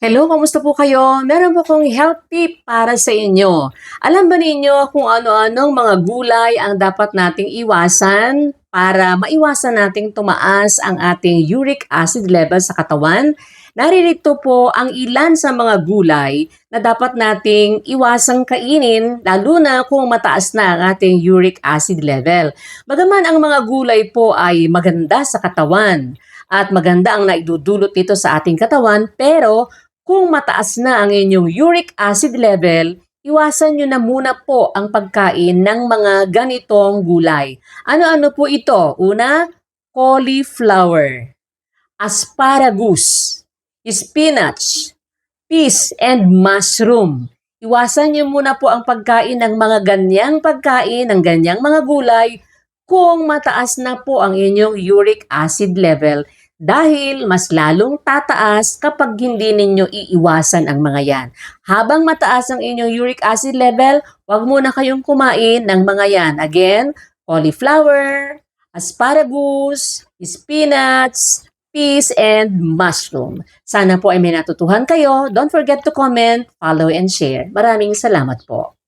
Hello, kamusta po kayo? Meron po akong health tip para sa inyo. Alam ba ninyo kung ano-anong mga gulay ang dapat nating iwasan para maiwasan nating tumaas ang ating uric acid level sa katawan? Naririto po ang ilan sa mga gulay na dapat nating iwasang kainin lalo na kung mataas na ang ating uric acid level. Bagaman ang mga gulay po ay maganda sa katawan at maganda ang naidudulot nito sa ating katawan pero kung mataas na ang inyong uric acid level, iwasan nyo na muna po ang pagkain ng mga ganitong gulay. Ano-ano po ito? Una, cauliflower, asparagus, spinach, peas, and mushroom. Iwasan nyo muna po ang pagkain ng mga ganyang pagkain, ng ganyang mga gulay, kung mataas na po ang inyong uric acid level dahil mas lalong tataas kapag hindi ninyo iiwasan ang mga yan. Habang mataas ang inyong uric acid level, huwag muna kayong kumain ng mga yan. Again, cauliflower, asparagus, spinach, peas, and mushroom. Sana po ay may natutuhan kayo. Don't forget to comment, follow, and share. Maraming salamat po.